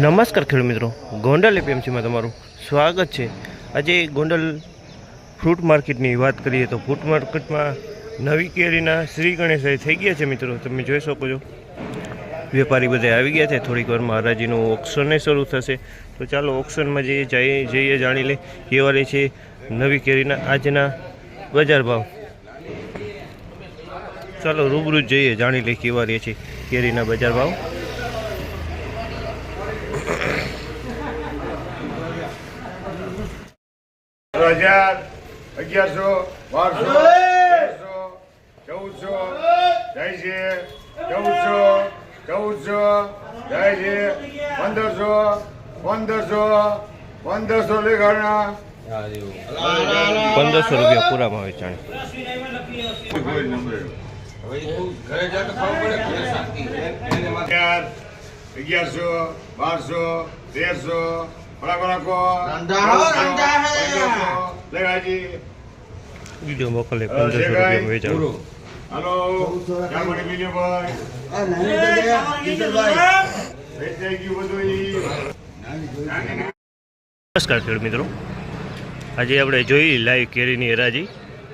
નમસ્કાર ખેડૂત મિત્રો. ગોંડલ એપીએમસીમાં તમારું સ્વાગત છે. આજે ગોંડલ ફ્રૂટ માર્કેટની વાત કરીએ તો ફ્રૂટ માર્કેટમાં નવી કેરીના શ્રી ગણેશાઈ થઈ ગયા છે મિત્રો. તમે જોઈ શકો છો. વેપારી બધા આવી ગયા છે. થોડીક વારમાં હરાજીનું ઓક્શને શરૂ થશે. તો ચાલો ઓક્શનમાં જઈએ જઈએ જઈએ, જાણી લે કેવા રહે છે નવી કેરીના આજના બજાર ભાવ. ચાલો રૂબરૂ જઈએ, જાણી લે કેવા રહે છે કેરીના બજાર ભાવ. હજાર અગિયારસો બારસો તેરસો ચૌદસો જાય છે ચૌદસો ચૌદસો જાય છે પંદરસો પંદરસો પંદરસો લેખાણા પંદરસો રૂપિયા પૂરામાં વેચાણ અગિયાર અગિયારસો બારસો તેરસો વીડિયો મોકલે પંદરસો રૂપિયા વેચાણ હાલો. નમસ્કાર ખેડૂત મિત્રો. આજે આપણે જોઈ લાઈવ કેરીની હરાજી.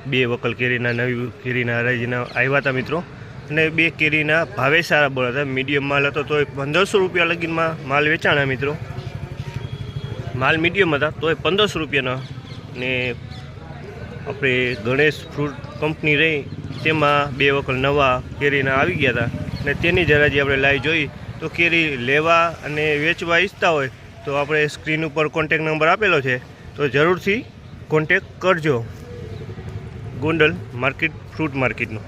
બે વકલ કેરીના નવી કેરીના હરાજીના આવ્યા હતા મિત્રો. અને બે કેરીના ભાવે સારા બોલા હતા. મીડિયમ માલ હતો તો પંદરસો રૂપિયા લગીનમાં માલ વેચાણા મિત્રો. માલ મીડિયમ હતા તો એ પંદરસો રૂપિયાના. ને આપણે ગણેશ ફ્રૂટ કંપની રહી, તેમાં બે વખત નવા કેરીના આવી ગયા હતા. ને તેની જરા જે આપણે લાઈવ જોઈ, તો કેરી લેવા અને વેચવા ઈચ્છતા હોય, તો આપણે સ્ક્રીન ઉપર કોન્ટેક નંબર આપેલો છે. તો જરૂરથી કોન્ટેક કરજો. Gondal market, fruit માર્કેટનો.